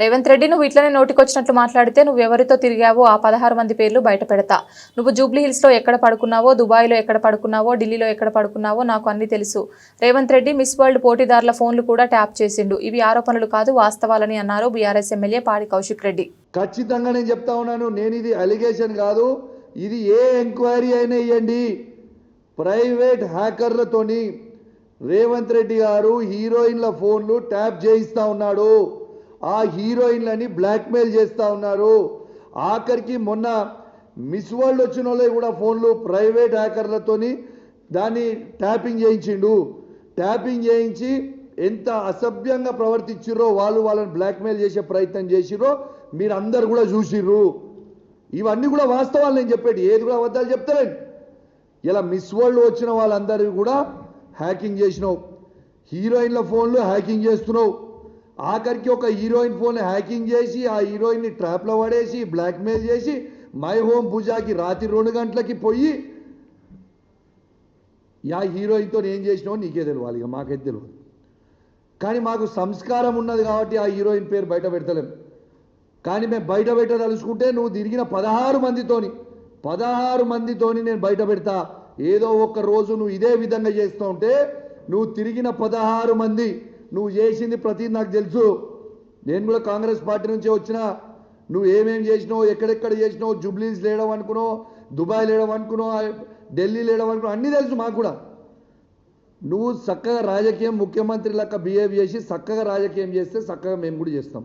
రేవంత్ రెడ్డి నువ్వు ఇట్లనే నోటికొచ్చినట్లు మాట్లాడితే నువ్వు ఎవరితో తిరిగావో ఆ పదహారు మంది పేర్లు బయట పెడతా. నువ్వు జూబ్లీ హిల్స్లో ఎక్కడ పడుకున్నావో దుబాయ్లో ఎక్కడ పడుకున్నావో ఢిల్లీలో ఎక్కడ పడుకున్నావో నాకు అన్ని తెలుసు. రేవంత్ రెడ్డి మిస్ వరల్డ్ పోటీదారుల ఫోన్లు కూడా ట్యాప్ చేసిండు. ఇవి ఆరోపణలు కాదు వాస్తవాలని అన్నారు బీఆర్ఎస్ ఎమ్మెల్యే పాడి కౌశిక్ రెడ్డి. ఖచ్చితంగా నేను చెప్తా ఉన్నాను నేను ఇది అలిగేషన్ కాదు ఇది ఏ ఎంక్వైరీ అయినా ఇవ్వండి ప్రైవేట్ హ్యాకర్లతోని రేవంత్ రెడ్డి గారు హీరోయిన్ల ఫోన్లు ట్యాప్ చేయిస్తా ఉన్నాడు. ఆ హీరోయిన్లని బ్లాక్మెయిల్ చేస్తూ ఉన్నారు. ఆఖరికి మొన్న మిస్ వరల్డ్ వచ్చిన వాళ్ళే కూడా ఫోన్లు ప్రైవేట్ హ్యాకర్లతోని దాన్ని ట్యాపింగ్ చేయించిండు. ట్యాపింగ్ చేయించి ఎంత అసభ్యంగా ప్రవర్తించిర్రో వాళ్ళు వాళ్ళని బ్లాక్మెయిల్ చేసే ప్రయత్నం చేసిర్రో మీరు అందరు కూడా చూసిర్రు. ఇవన్నీ కూడా వాస్తవాలు నేను చెప్పేటి ఏది కూడా అబద్ధాలు చెప్తారండి ఇలా మిస్ వరల్డ్ వచ్చిన వాళ్ళందరివి కూడా హ్యాకింగ్ చేసినావు. హీరోయిన్ల ఫోన్లు హ్యాకింగ్ చేస్తున్నావు. ఆఖరికి ఒక హీరోయిన్ ఫోన్ హ్యాకింగ్ చేసి ఆ హీరోయిన్ని ట్రాప్లో పడేసి బ్లాక్మెయిల్ చేసి మై హోమ్ పూజాకి రాత్రి రెండు గంటలకి పోయి యా హీరోయిన్తో ఏం చేసినావో నీకే తెలియాలి ఇక మాకైతే తెలియదు కానీ మాకు సంస్కారం ఉన్నది కాబట్టి ఆ హీరోయిన్ పేరు బయట పెడతలేం. కానీ మేము బయట పెట్టదలుచుకుంటే నువ్వు తిరిగిన పదహారు మందితోని పదహారు మందితోని నేను బయట పెడతా. ఏదో ఒక రోజు నువ్వు ఇదే విధంగా చేస్తూ ఉంటే నువ్వు తిరిగిన పదహారు మంది నువ్వు చేసింది ప్రతి నాకు తెలుసు. నేను కూడా కాంగ్రెస్ పార్టీ నుంచే వచ్చిన. నువ్వు ఏమేమి చేసినావు ఎక్కడెక్కడ చేసినావు జుబ్లీస్ లేడం అనుకున్నావు దుబాయ్ లేడం అనుకున్నావు ఢిల్లీ లేడం అనుకున్నావు అన్నీ తెలుసు మాకు కూడా. నువ్వు చక్కగా రాజకీయం ముఖ్యమంత్రి లెక్క బిహేవ్ చేసి చక్కగా రాజకీయం చేస్తే చక్కగా మేము కూడా చేస్తాం.